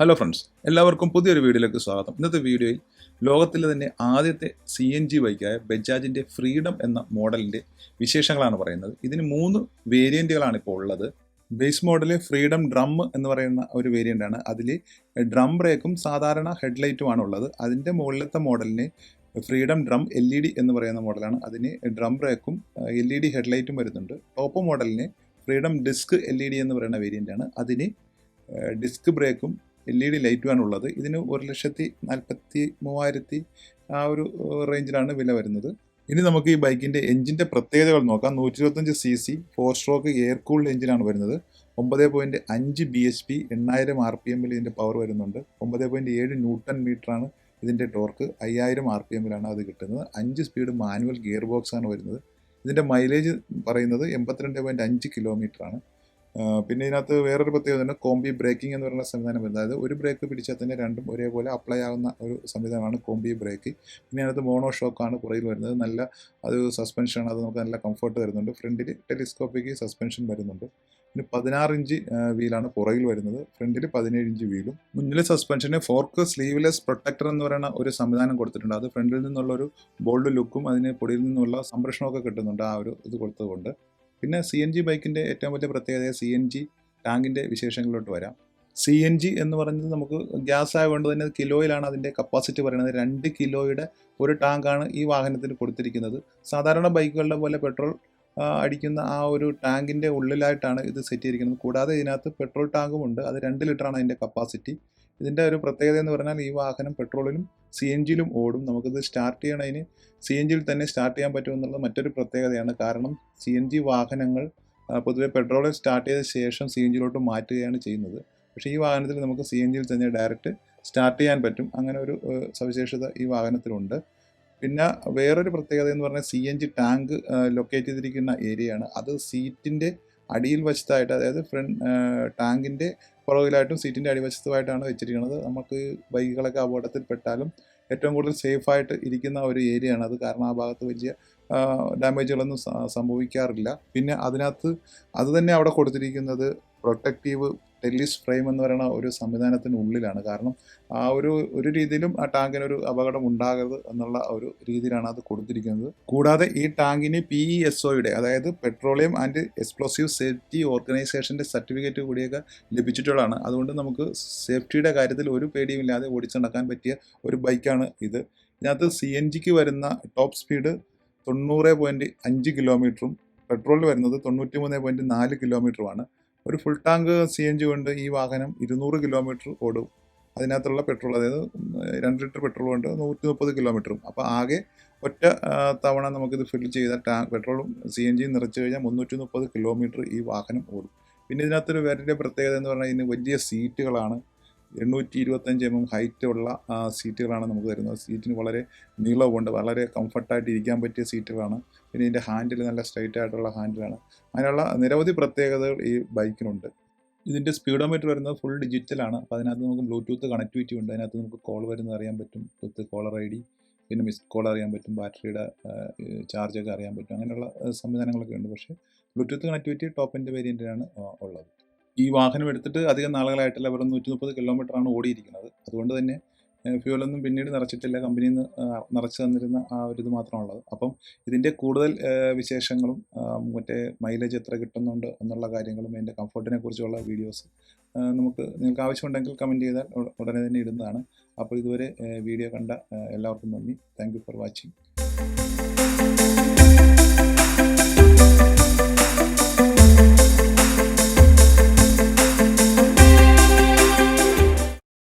Hello friends എല്ലാവർക്കും പുതിയൊരു വീഡിയോയിലേക്ക് സ്വാഗതം. ഇന്നത്തെ വീഡിയോയിൽ ലോകത്തിലെ തന്നെ ആദ്യത്തെ സി എൻ ജി ബൈക്കായ ബജാജിന്റെ ഫ്രീഡം എന്ന മോഡലിന്റെ വിശേഷങ്ങളാണ് പറയുന്നത്. ഇതിന് മൂന്ന് വേരിയന്റുകളാണ് ഇപ്പോൾ ഉള്ളത്. ബേസ് മോഡൽ ഫ്രീഡം ഡ്രം എന്ന് പറയുന്ന ഒരു വേരിയന്റ് ആണ്. അതിൽ ഡ്രം ബ്രേക്കും സാധാരണ ഹെഡ്ലൈറ്റുമാണ് ഉള്ളത്. അതിന്റെ മുകളിലത്തെ മോഡലിന് Freedom drum L E D എന്ന് പറയുന്ന മോഡലാണ്. അതിന് ഡ്രം ബ്രേക്കും എൽ ഇ ഡി ഹെഡ്ലൈറ്റും വരുന്നുണ്ട്. ടോപ്പ് മോഡലിന് freedom disc L E D എന്ന് പറയുന്ന വേരിയന്റ് ആണ്. അതിന് ഡിസ്ക് ബ്രേക്കും എൽ ഇ ഡി ലൈറ്റുമാണ് ഉള്ളത് ഇതിന് ഒരു ലക്ഷത്തി നാൽപ്പത്തി മൂവായിരത്തി ആ ഒരു റേഞ്ചിലാണ് വില വരുന്നത്. ഇനി നമുക്ക് ഈ ബൈക്കിന്റെ എഞ്ചിന്റെ പ്രത്യേകതകൾ നോക്കാം. നൂറ്റി ഇരുപത്തഞ്ച് C C four stroke air cooled എഞ്ചിനാണ് വരുന്നത്. ഒമ്പത് പോയിന്റ് അഞ്ച് ബി എച്ച് പി എണ്ണായിരം ആർ പി എമ്മിൽ ഇതിന്റെ പവർ വരുന്നുണ്ട്. ഒമ്പത് പോയിന്റ് ഏഴ് ന്യൂട്ടൺ മീറ്ററാണ് ഇതിന്റെ ടോർക്ക് അയ്യായിരം ആർ പി എമ്മിലാണ് അത് കിട്ടുന്നത്. അഞ്ച് സ്പീഡ് മാനുവൽ ഗിയർ ബോക്സാണ് വരുന്നത്. ഇതിന്റെ മൈലേജ് പറയുന്നത് എൺപത്തിരണ്ട് പോയിന്റ് അഞ്ച് ആ, പിന്നെ ഇതിനകത്ത് വേറൊരു പ്രത്യേകത തന്നെ കോംബി ബ്രേക്കിംഗ് എന്ന് പറയുന്ന സംവിധാനം വരുന്നത്. അതായത് ഒരു ബ്രേക്ക് പിടിച്ചാൽ തന്നെ രണ്ടും ഒരേപോലെ അപ്ലൈ ആവുന്ന ഒരു സംവിധാനമാണ് കോംബി ബ്രേക്ക് പിന്നെ അതിനകത്ത് മോണോ ഷോക്കാണ് പുറയിൽ വരുന്നത്. നല്ല അത് സസ്പെൻഷനാണ് അത് നമുക്ക് നല്ല കംഫർട്ട് തരുന്നുണ്ട്. ഫ്രണ്ടിൽ ടെലിസ്കോപ്പിക്ക് സസ്പെൻഷൻ വരുന്നുണ്ട്. പിന്നെ പതിനാറ് ഇഞ്ച് വീലാണ് പുറകിൽ വരുന്നത്. ഫ്രണ്ടിൽ പതിനേഴ് ഇഞ്ച് വീലും മുന്നിലെ സസ്പെൻഷന് ഫോർക്ക് സ്ലീവ്ലെസ് പ്രൊട്ടക്ടർ എന്ന് പറയുന്ന ഒരു സംവിധാനം കൊടുത്തിട്ടുണ്ട്. അത് ഫ്രണ്ടിൽ നിന്നുള്ള ഒരു ബോൾഡ് ലുക്കും അതിന് പൊടിയിൽ നിന്നുള്ള സംരക്ഷണമൊക്കെ കിട്ടുന്നുണ്ട് ആ ഒരു ഇത് കൊടുത്തതുകൊണ്ട്. പിന്നെ സി എൻ ജി ബൈക്കിന്റെ ഏറ്റവും വലിയ പ്രത്യേകത സി എൻ ജി ടാങ്കിന്റെ വിശേഷങ്ങളിലോട്ട് വരാം. സി എൻ ജി എന്ന് പറയുന്നത് നമുക്ക് ഗ്യാസ് ആയതുകൊണ്ട് തന്നെ കിലോയിലാണ് അതിന്റെ കപ്പാസിറ്റി പറയുന്നത്. രണ്ട് കിലോയുടെ ഒരു ടാങ്കാണ് ഈ വാഹനത്തിന് കൊടുത്തിരിക്കുന്നത്. സാധാരണ ബൈക്കുകളുടെ പോലെ പെട്രോൾ അടിക്കുന്ന ആ ഒരു ടാങ്കിന്റെ ഉള്ളിലായിട്ടാണ് ഇത് സെറ്റ് ചെയ്തിരിക്കുന്നത്. കൂടാതെ ഇതിനകത്ത് പെട്രോൾ ടാങ്കും ഉണ്ട്. അത് രണ്ട് ലിറ്ററാണ് അതിന്റെ കപ്പാസിറ്റി ഇതിന്റെ ഒരു പ്രത്യേകത എന്ന് പറഞ്ഞാൽ ഈ വാഹനം പെട്രോളിലും സി എൻ ജിയിലും ഓടും. നമുക്കിത് സ്റ്റാർട്ട് ചെയ്യണതിന് സി എൻ ജിയിൽ തന്നെ സ്റ്റാർട്ട് ചെയ്യാൻ പറ്റുമെന്നുള്ളത് മറ്റൊരു പ്രത്യേകതയാണ്. കാരണം സി എൻ ജി വാഹനങ്ങൾ പൊതുവെ പെട്രോളിൽ സ്റ്റാർട്ട് ചെയ്ത ശേഷം സി എൻ ജിയിലോട്ട് മാറ്റുകയാണ് ചെയ്യുന്നത്. പക്ഷേ ഈ വാഹനത്തിൽ നമുക്ക് സി എൻ ജിയിൽ തന്നെ ഡയറക്റ്റ് സ്റ്റാർട്ട് ചെയ്യാൻ പറ്റും. അങ്ങനെ ഒരു സവിശേഷത ഈ വാഹനത്തിലുണ്ട്. പിന്നെ വേറൊരു പ്രത്യേകത എന്ന് പറഞ്ഞാൽ C N G tank locate ചെയ്തിരിക്കുന്ന ഏരിയയാണ്. അത് സീറ്റിന്റെ അടിയിൽ വശത്തായിട്ട് അതായത് ഫ്രണ്ട് ടാങ്കിന്റെ പുറകിലായിട്ടും സീറ്റിന്റെ അടിവശത്തുമായിട്ടാണ് വെച്ചിരിക്കുന്നത്. നമുക്ക് ബൈക്കുകളൊക്കെ അപകടത്തിൽപ്പെട്ടാലും ഏറ്റവും കൂടുതൽ സേഫായിട്ട് ഇരിക്കുന്ന ഒരു ഏരിയയാണ് അത്. കാരണം ആ ഭാഗത്ത് വലിയ ഡാമേജുകളൊന്നും സംഭവിക്കാറില്ല. പിന്നെ അതിനകത്ത് അത് തന്നെ അവിടെ കൊടുത്തിരിക്കുന്നത് പ്രൊട്ടക്റ്റീവ് ടെല്ലിസ് ഫ്രെയിം എന്ന് പറയുന്ന ഒരു സംവിധാനത്തിനുള്ളിലാണ് കാരണം ആ ഒരു ഒരു രീതിയിലും ആ ടാങ്കിന് ഒരു അപകടം ഉണ്ടാകരുത് എന്നുള്ള ഒരു രീതിയിലാണ് അത് കൊടുത്തിരിക്കുന്നത്. കൂടാതെ ഈ ടാങ്കിന് പി ഇ എസ് ഒയുടെ അതായത് പെട്രോളിയം ആൻഡ് എക്സ്പ്ലോസീവ് സേഫ്റ്റി ഓർഗനൈസേഷന്റെ സർട്ടിഫിക്കറ്റ് കൂടിയൊക്കെ ലഭിച്ചിട്ടുള്ളതാണ്. അതുകൊണ്ട് നമുക്ക് സേഫ്റ്റിയുടെ കാര്യത്തിൽ ഒരു പേടിയുമില്ലാതെ ഓടിച്ചു നടക്കാൻ പറ്റിയ ഒരു ബൈക്കാണ് ഇത്. ഇതിനകത്ത് സി എൻ ജിക്ക് വരുന്ന ടോപ്പ് സ്പീഡ് തൊണ്ണൂറ് പോയിന്റ് അഞ്ച് കിലോമീറ്ററും പെട്രോളിൽ വരുന്നത് തൊണ്ണൂറ്റി മൂന്ന് പോയിന്റ് നാല് കിലോമീറ്ററുമാണ് ഒരു full tank C N G കൊണ്ട് ഈ വാഹനം ഇരുന്നൂറ് കിലോമീറ്റർ ഓടും. അതിനകത്തുള്ള പെട്രോൾ അതായത് രണ്ട് ലിറ്റർ പെട്രോൾ കൊണ്ട് നൂറ്റി മുപ്പത് കിലോമീറ്ററും അപ്പോൾ ആകെ ഒറ്റ തവണ നമുക്കിത് ഫിൽ ചെയ്ത ടാങ്ക് പെട്രോളും സി എൻ ജിയും നിറച്ച് കഴിഞ്ഞാൽ മുന്നൂറ്റി മുപ്പത് കിലോമീറ്റർ ഈ വാഹനം ഓടും. പിന്നെ ഇതിനകത്തൊരു വരന്റെ പ്രത്യേകത എന്ന് പറഞ്ഞാൽ ഇതിന് വലിയ സീറ്റുകളാണ് എണ്ണൂറ്റി ഇരുപത്തഞ്ച് എം എം ഹൈറ്റ് ഉള്ള സീറ്റുകളാണ് നമുക്ക് തരുന്നത് സീറ്റിന് വളരെ നീളവുമുണ്ട്. വളരെ കംഫർട്ടായിട്ട് ഇരിക്കാൻ പറ്റിയ സീറ്റുകളാണ്. പിന്നെ ഇതിന്റെ ഹാൻഡിൽ നല്ല സ്ട്രൈറ്റ് ആയിട്ടുള്ള ഹാൻഡിലാണ്. അങ്ങനെയുള്ള നിരവധി പ്രത്യേകതകൾ ഈ ബൈക്കിനുണ്ട്. ഇതിന്റെ സ്പീഡോമീറ്റർ വരുന്നത് ഫുൾ ഡിജിറ്റലാണ്. അപ്പോൾ അതിനകത്ത് നമുക്ക് ബ്ലൂടൂത്ത് കണക്ടിവിറ്റി ഉണ്ട്. അതിനകത്ത് നമുക്ക് കോൾ വരുന്നത് അറിയാൻ പറ്റും. വിത്ത് കോളർ ഐ ഡി പിന്നെ മിസ് കോൾ അറിയാൻ പറ്റും. ബാറ്ററിയുടെ ചാർജൊക്കെ അറിയാൻ പറ്റും. അങ്ങനെയുള്ള സംവിധാനങ്ങളൊക്കെ ഉണ്ട്. പക്ഷേ ബ്ലൂടൂത്ത് കണക്ടിവിറ്റി ടോപ്പിന്റെ വേരിയന്റിലാണ് ഉള്ളത്. ഈ വാഹനം എടുത്തിട്ട് അധികം നാളുകളായിട്ടില്ല. വെറും നൂറ്റി മുപ്പത് കിലോമീറ്ററാണ് ഓടിയിരിക്കുന്നത്. അതുകൊണ്ട് തന്നെ ഫ്യൂലൊന്നും പിന്നീട് നിറച്ചിട്ടില്ല. കമ്പനിയിൽ നിന്ന് നിറച്ച് തന്നിരുന്ന ആ ഒരു ഇത് മാത്രമുള്ളത് അപ്പം ഇതിന്റെ കൂടുതൽ വിശേഷങ്ങളും മറ്റേ മൈലേജ് എത്ര കിട്ടുന്നുണ്ട് എന്നുള്ള കാര്യങ്ങളും അതിന്റെ കംഫർട്ടിനെ കുറിച്ചുള്ള വീഡിയോസ് നമുക്ക് നിങ്ങൾക്ക് ആവശ്യമുണ്ടെങ്കിൽ കമന്റ് ചെയ്താൽ ഉടനെ തന്നെ ഇടുന്നതാണ്. അപ്പോൾ ഇതുവരെ വീഡിയോ കണ്ട എല്ലാവർക്കും നന്ദി. Thank for watching.